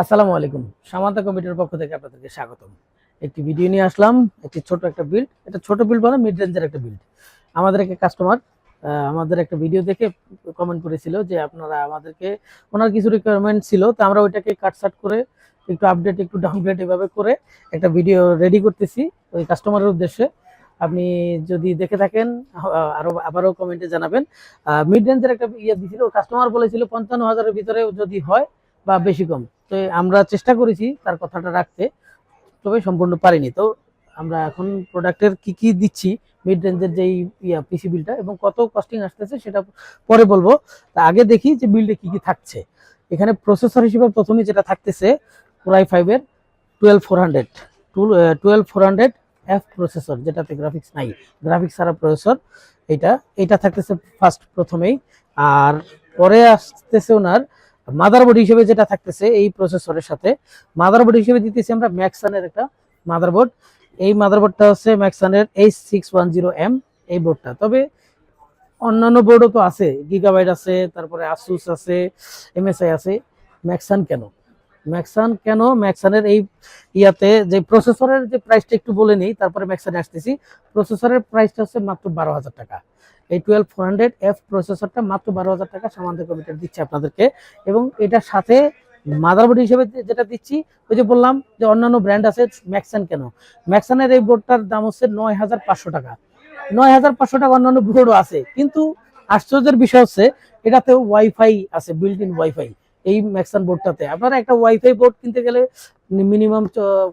আসসালামু আলাইকুম। সামান্তা কমিটির পক্ষ থেকে আপনাদেরকে স্বাগতম। একটি ভিডিও নিয়ে আসলাম, একটি ছোট একটা বিল্ড এটা ছোট বিল্ড মানে মিড রেঞ্জের একটা বিল্ড আমাদের একটা কাস্টমার আমাদের একটা ভিডিও দেখে কমেন্ট করেছিল যে আপনারা আমাদেরকে, ওনার কিছু রিকোয়ারমেন্ট ছিল, তো আমরা ওইটাকে কাটসাট করে, একটু আপডেট একটু ডাউনগ্রেড এভাবে করে একটা ভিডিও রেডি করতেছি ওই কাস্টমারের উদ্দেশ্যে। আপনি যদি দেখে থাকেন আরও, আবারও কমেন্টে জানাবেন। মিড রেঞ্জের একটা ইয়ে দিয়েছিল কাস্টমার বলেছিল পঞ্চান্ন হাজারের ভিতরে যদি হয় বা বেশি কম। তো আমরা চেষ্টা করেছি তার কথাটা রাখতে, তবে সম্পূর্ণ পারিনি। তো আমরা এখন প্রোডাক্টের কি কি দিচ্ছি মিড রেঞ্জের যেই ইয়া পিসি বিলটা এবং কত কস্টিং আসতেছে সেটা পরে বলব। তা আগে দেখি যে বিলটা কি কি থাকছে। এখানে প্রসেসর হিসেবে প্রথমে যেটা থাকতেছে কোরাই ফাইভের twelve four hundred twelve four hundred F processor যেটাতে গ্রাফিক্স নাই। গ্রাফিক্স ছাড়া প্রসেসর এটা এটা থাকতেছে ফার্স্ট প্রথমেই। আর পরে আসতেছে ওনার মাদারবোর্ড হিসেবে যেটা থাকতেছে এই প্রসেসরের সাথে মাদারবোর্ড হিসেবে দিতেছি আমরা ম্যাক্সানের একটা মাদারবোর্ড এই মাদারবোর্ডটা হচ্ছে ম্যাক্সানের H six one zero M এই বোর্ডটা তবে অন্যান্য বোর্ডও তো আছে গিগাবাইট আছে, তারপরে আসুস আছে এমএসআই আছে। ম্যাক্সান কেন? ম্যাক্সান কেন? ম্যাক্সানের এই ইয়াতে যে প্রসেসরের যে প্রাইসটা একটু বলে নিই, তারপরে ম্যাক্সানে আসতেছি। প্রসেসরের প্রাইসটা হচ্ছে মাত্র বারো হাজার টাকা। এই টুয়েলভ ফোর হান্ড্রেড এফ প্রসেসরটা মাত্র বারো হাজার টাকা সামান্য কম্পিউটার দিচ্ছে আপনাদেরকে। এবং এটার সাথে মাদারবোর্ড হিসেবে যেটা দিচ্ছি, ওই যে বললাম যে অন্যান্য ব্র্যান্ড আছে ম্যাক্সান কেন? ম্যাক্সানের এই বোর্ডটার দাম হচ্ছে নয় হাজার পাঁচশো টাকা। নয় হাজার পাঁচশো টাকা অন্যান্য বোর্ডও আছে, কিন্তু আশ্চর্যের বিষয় হচ্ছে এটাতেও ওয়াইফাই আছে বিল্ট ইন ওয়াইফাই এই ম্যাক্সান বোর্ডটাতে আপনারা একটা ওয়াইফাই বোর্ড কিনতে গেলে মিনিমাম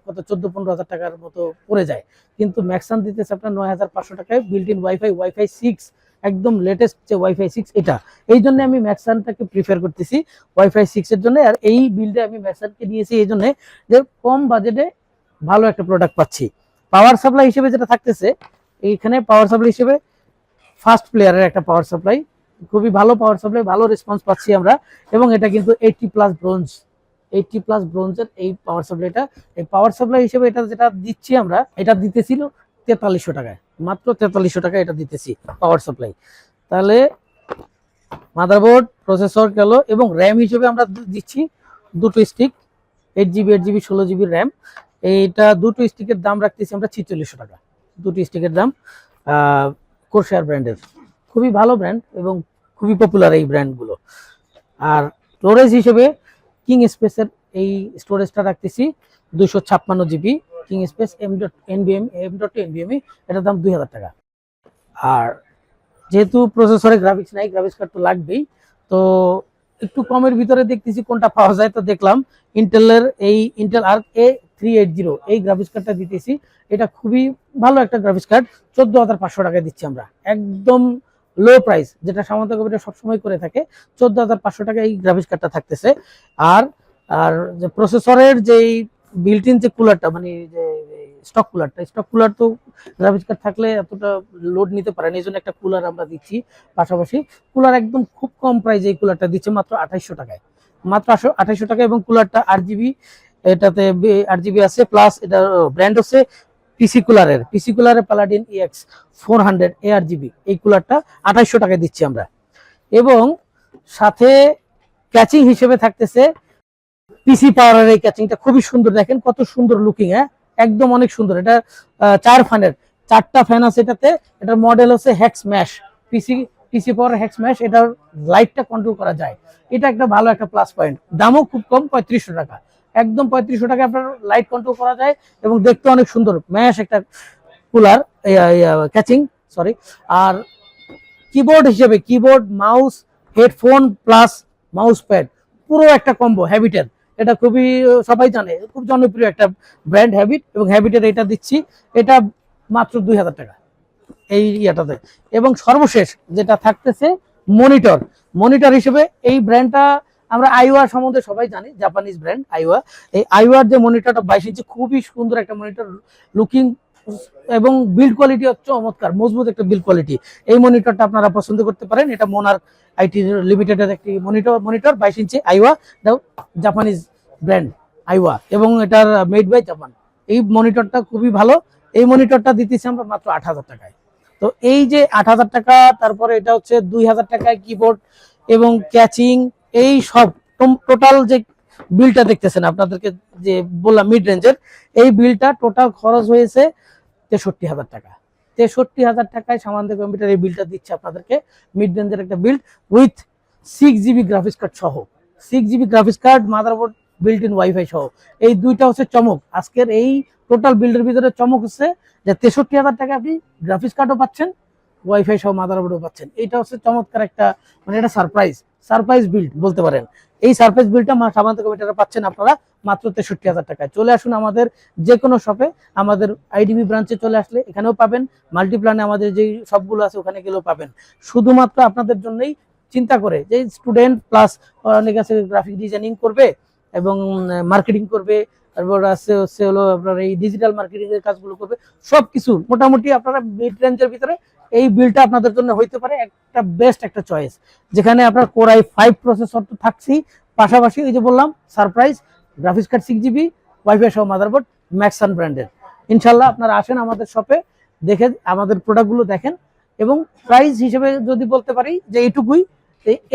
কত, চোদ্দ, পনেরো হাজার টাকার মতো পড়ে যায়। কিন্তু ম্যাক্সান দিতেছে আপনার নয় হাজার পাঁচশো টাকায় built in WiFi WiFi six একদম লেটেস্ট যে ওয়াইফাই সিক্স এটা। এই জন্য আমি ম্যাক্সানটাকে প্রিফার করতেছি ওয়াইফাই সিক্স এর জন্য। আর এই বিলটা আমি ম্যাক্সানকে নিয়েছি এই জন্য যে কম বাজেটে ভালো একটা প্রোডাক্ট পাচ্ছি। পাওয়ার সাপ্লাই হিসেবে যেটা থাকতেছে, এইখানে পাওয়ার সাপ্লাই হিসেবে ফার্স্ট প্লেয়ারের একটা পাওয়ার সাপ্লাই খুবই ভালো পাওয়ার সাপ্লাই ভালো রেসপন্স পাচ্ছি আমরা। এবং এটা কিন্তু eighty plus bronze eighty plus ব্রোঞ্জের এই পাওয়ার সাপ্লাইটা এই পাওয়ার সাপ্লাই হিসেবে এটা যেটা দিচ্ছি আমরা, এটা দিতেছিল তেতাল্লিশশো টাকায়। মাত্র তেতাল্লিশশো টাকা এটা দিতেছি পাওয়ার সাপ্লাই তাহলে মাদারবোর্ড প্রসেসর গেল এবং র্যাম হিসেবে আমরা দিচ্ছি দুটো stick eight GB eight GB ষোলো জিবি র্যাম এইটা দুটো স্টিকের দাম রাখতেছি আমরা ছিচল্লিশশো টাকা। দুটো স্টিকের দাম কোরশেয়ার ব্র্যান্ডের খুবই ভালো ব্র্যান্ড এবং খুবই পপুলার এই ব্র্যান্ডগুলো আর স্টোরেজ হিসেবে কিং স্পেসের এই স্টোরেজটা রাখতেছি দুশো ছাপ্পান্ন GB king space M dot এনবিএম M dot এনবিএমই এটার দাম দুই হাজার টাকা। আর যেহেতু প্রসেসরে গ্রাফিক্স নাই গ্রাফিক্স কার্ড তো লাগবেই, তো একটু কমের ভিতরে দেখতেছি কোনটা পাওয়া যায়, তো দেখলাম ইন্টেলের এই Intel Arc A three eight zero এই গ্রাফিক্স কার্ডটা দিতেছি। এটা খুবই ভালো একটা গ্রাফিক্স কার্ড চোদ্দ হাজার পাঁচশো টাকায় দিচ্ছি আমরা। একদম লো প্রাইস যেটা সামন্ত কম্পিউটার সবসময় করে থাকে, চোদ্দ হাজার পাঁচশো টাকা এই গ্রাফিক্স কার্ডটা থাকতেছে। আর আর যে প্রসেসরের যেই বিল্ট ইন যে কুলারটা মানে যে স্টক কুলারটা স্টক কুলার তো গ্রাফিক্স কার্ড থাকলে এতটা লোড নিতে পারে না এই জন্য একটা কুলার আমরা দিচ্ছি। পাশাপাশি কুলার একদম খুব কম প্রাইসে এই কুলারটা দিচ্ছে মাত্র আঠাইশশো টাকায়। মাত্র আঠাইশশো টাকা এবং কুলারটা আট জিবি এটাতে আট জিবি আছে প্লাস এটা ব্র্যান্ড হচ্ছে পিসি কুলারের পিসি কুলারের Paladin EX four hundred A আট জিবি এই কুলারটা আঠাইশশো টাকায় দিচ্ছি আমরা। এবং সাথে ক্যাচিং হিসেবে থাকতেছে পিসি পাওয়ারের এই ক্যাচিংটা খুবই সুন্দর। দেখেন কত সুন্দর লুকিং হ্যাঁ? একদম অনেক সুন্দর। এটা চার ফ্যানের চারটা ফ্যান আছে এটাতে। এটার মডেল হচ্ছে hex mesh PC PC Power hex mesh এটার লাইটটা কন্ট্রোল করা যায়। এটা একটা ভালো একটা প্লাস পয়েন্ট দামও খুব কম, পঁয়ত্রিশশো টাকা। একদম পঁয়ত্রিশশো টাকা আপনার লাইট কন্ট্রোল করা যায় এবং দেখতে অনেক সুন্দর। ম্যাশ একটা কুলার ক্যাচিং সরি আর কিবোর্ড হিসেবে keyboard mouse headphone plus mouse pad পুরো একটা কম্বো হ্যাবিটের এটা খুবই, সবাই জানে, খুব জনপ্রিয় একটা ব্র্যান্ড হ্যাবিট এবং হ্যাবিটের এটা দিচ্ছি, এটা মাত্র দুই হাজার টাকা। এই ইয়েটাতে। এবং সর্বশেষ যেটা থাকতেছে মনিটর মনিটর হিসেবে এই ব্র্যান্ডটা আমরা আইওয়ার সম্বন্ধে সবাই জানি জাপানিজ ব্র্যান্ড আইওয়া। এই আইওয়ার যে মনিটরটা বাইশ ইঞ্চি, খুবই সুন্দর একটা মনিটর লুকিং এবং বিল্ড কোয়ালিটি হচ্ছে চমৎকার, মজবুত একটা বিল্ড কোয়ালিটি এই মনিটরটা আপনারা পছন্দ করতে পারেন, এটা মোনার আইটি লিমিটেডের একটি মনিটর মনিটর বাইশ ইঞ্চি আইওয়া জাপানিজ ব্র্যান্ড আইওয়া এবং এটার মেড বাই জাপান এই মনিটরটা খুবই ভালো, এই মনিটরটা দিতেছি আমরা মাত্র আট হাজার টাকায়। তো এই যে আট হাজার টাকা, তারপরে এটা হচ্ছে দুই হাজার টাকায় কিবোর্ড এবং ক্যাচিং এই সব টোটাল যে বিলটা দেখতেছেন, আপনাদেরকে যে বললাম মিড রেঞ্জের এই বিলটা টোটাল খরচ হয়েছে তেষট্টি হাজার টাকা। তেষট্টি হাজার টাকায় সামান্য কম্পিউটার এই বিলটা দিচ্ছে আপনাদেরকে। মিড রেঞ্জের একটা build with six GB graphics card সহ। Six GB graphics card motherboard built in WiFi সহ। এই দুইটা হচ্ছে চমক। আজকের এই টোটাল বিল্ডের ভিতরে চমক হচ্ছে যে তেষট্টি হাজার টাকা আপনি গ্রাফিক্স কার্ডও পাচ্ছেন ওয়াইফাই সহ মাদারবোর্ডও পাচ্ছেন। এইটা হচ্ছে চমৎকার একটা মানে এটা সারপ্রাইজ সারপ্রাইজ বিল্ড বলতে পারেন। এই সারপ্রাইজ বিলটা মা সামান্ত কমিটারে পাচ্ছেন আপনারা মাত্র তেষট্টি হাজার টাকায়। চলে আসুন আমাদের যে কোনো শপে আমাদের আইডিবি ব্রাঞ্চে চলে আসলে এখানেও পাবেন। মাল্টিপ্লানে আমাদের যে সবগুলো আছে ওখানে গেলেও পাবেন। শুধুমাত্র আপনাদের জন্যই চিন্তা করে যে স্টুডেন্ট প্লাস অনেক আছে গ্রাফিক ডিজাইনিং করবে এবং মার্কেটিং করবে, তারপর আছে হচ্ছে হলো আপনার এই ডিজিটাল মার্কেটিং এর কাজগুলো করবে সব কিছু মোটামুটি আপনারা মিড রেঞ্জের ভিতরে এই বিলটা আপনাদের জন্য হইতে পারে একটা বেস্ট একটা চয়েস যেখানে আপনার কোরাই ফাইভ প্রসেসর তো থাকছেই। পাশাপাশি ওই যে বললাম surprise graphics card six GB WiFi সহ মাদারবোর্ড ম্যাক্সান ব্র্যান্ডের ইনশাল্লাহ আপনারা আসেন আমাদের শপে দেখে আমাদের প্রোডাক্টগুলো দেখেন। এবং প্রাইস হিসেবে যদি বলতে পারি যে এইটুকুই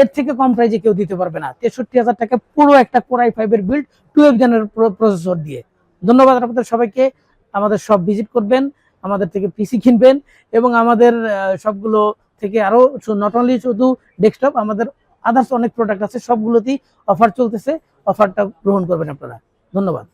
এর থেকে কম প্রাইজে কেউ দিতে পারবে না। তেষট্টি হাজার টাকা পুরো একটা কোরাই ফাইভের বিল্ড টুয়েলভ জেনের প্রসেসর দিয়ে। ধন্যবাদ আপনাদের সবাইকে। আমাদের সব ভিজিট করবেন। আমাদের থেকে পিসি কিনবেন এবং আমাদের সবগুলো থেকে আরও নট অনলি শুধু ডেস্কটপ আমাদের আদার্স অনেক প্রোডাক্ট আছে, সবগুলোতেই অফার চলতেছে। অফারটা গ্রহণ করবেন আপনারা। ধন্যবাদ।